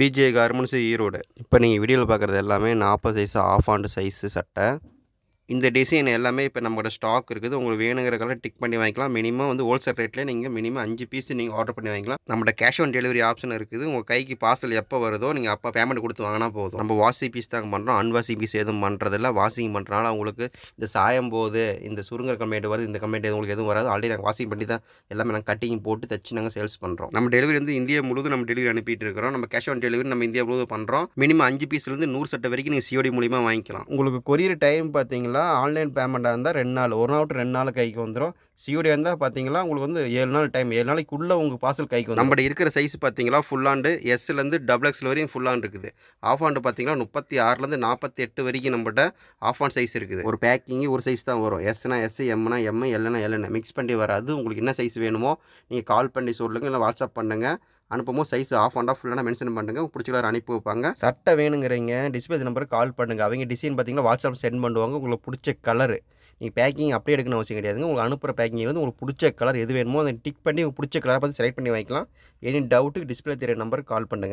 VJ garments Erode. இப்போ நீங்கள் வீடியோவில் பார்க்குறது எல்லாமே நாற்பது சைஸ் ஆஃப் ஆண்டு சைஸு சட்டை. இந்த டிசைன் எல்லாமே இப்போ நம்மளோட ஸ்டாக் இருக்குது. உங்களுக்கு வேணுங்கிற கலர் டிக் பண்ணி வாங்கிக்கலாம். மினிமம் வந்து ஹோல்சேல் ரேட்லேயே நீங்கள் மினிமம் அஞ்சு பீஸ் நீங்கள் ஆர்டர் பண்ணி வாங்கிக்கலாம். நம்மளோட கேஷ் ஆன் டெலிவரி ஆப்ஷன் இருக்குது. உங்கள் கைக்கு பார்சல் எப்போ வருதோ நீங்கள் அப்போ பேமெண்ட் கொடுத்து வாங்கினா போதும். நம்ம வாஷிங் பீஸ் தாங்க பண்ணுறோம் அன்வாஷிங் பீஸ் எதுவும் பண்ணுறதில்ல வாஷிங் பண்ணுறனால உங்களுக்கு இந்த சாயம் போது இந்த சுருங்கர் கம்ப்ளைண்ட் வருது இந்த கம்ப்ளைண்ட் உங்களுக்கு எதுவும் வராது. ஆல்ரெடி நாங்கள் வாஷிங் பண்ணி தான் எல்லாமே நாங்கள் கட்டிங் போட்டு தச்சு நாங்கள் சேல்ஸ் பண்ணுறோம் நம்ம டெலிவரி வந்து இந்தியா முழுவதும் நம்ம டெலிவரி அனுப்பிட்டு இருக்கிறோம். நம்ம கேஷ் ஆன் டெலிவரி நம்ம இந்தியா முழுவதும் பண்ணுறோம் மினிமம் அஞ்சு பீஸ்லேருந்து நூறு சட்டை வரைக்கும் நீங்கள் சிஓடி மூலிமா வாங்கிக்கலாம். உங்களுக்கு கொரியர் டைம் பார்த்தீங்களா ஆன்லைன் பேமெண்ட்டாக இருந்தால் ரெண்டு நாள் ஒரு நாள் ரெண்டு நாள் கைக்கு வந்துடும். சிஓடி இருந்தால் பார்த்தீங்களா உங்களுக்கு வந்து ஏழு நாள் டைம் ஏழு நாளைக்குள்ளே உங்கள் பார்சல் கைக்கு வந்து நம்மகிட்ட இருக்கிற சைஸ் பார்த்தீங்களா ஃபுல் ஆண்டு எஸ்லேருந்து டபுள் எக்ஸ்எல் வரையும் ஃபுல் ஆண்டு இருக்குது. ஆஃப் ஆண்டு பார்த்தீங்கன்னா முப்பத்தி ஆறுலேருந்து நாற்பத்தி எட்டு வரைக்கும் நம்மகிட்ட ஆஃப் ஆன் சைஸ் இருக்குது. ஒரு பேக்கிங்கு ஒரு சைஸ் தான் வரும். எஸ்னா எஸ் எம்னா எம் எல்னா எல்னா மிக்ஸ் பண்ணி வராது. உங்களுக்கு என்ன சைஸ் வேணுமோ நீங்கள் கால் பண்ணி சொல்லுங்கள் இல்லை வாட்ஸ்அப் பண்ணுங்கள் அனுப்பும்போது சைஸ் ஆஃப் அண்ட் ஆஃப் ஃபுல்லாக மென்ஷன் பண்ணுங்கள் பிடிச்ச அனுப்பி வைப்பாங்க. சட்டை வேணுங்கிறீங்க டிஸ்பேஜ் நம்பருக்கு கால் பண்ணுங்கள் அவங்க டிசைன் பார்த்தீங்கன்னா வாட்ஸ்அப் சென்ட் பண்ணுவாங்க. உங்களுக்கு பிடிச்ச கலர் நீங்கள் பேக்கிங் அப்படியே எடுக்கணும் அவசியம் கிடையாதுங்க. உங்களுக்கு அனுப்புகிற பேக்கிங்லேருந்து வந்து உங்களுக்கு பிடிச்ச கலர் எது வேணுமோ அதை டிக் பண்ணி உங்களுக்கு பிடிச்ச கலரை பார்த்து செலக்ட் பண்ணி வாங்கிக்கலாம். எனி டவுட்டுக்கு டிஸ்பிளே தெரிய நம்பருக்கு கால் பண்ணுங்கள்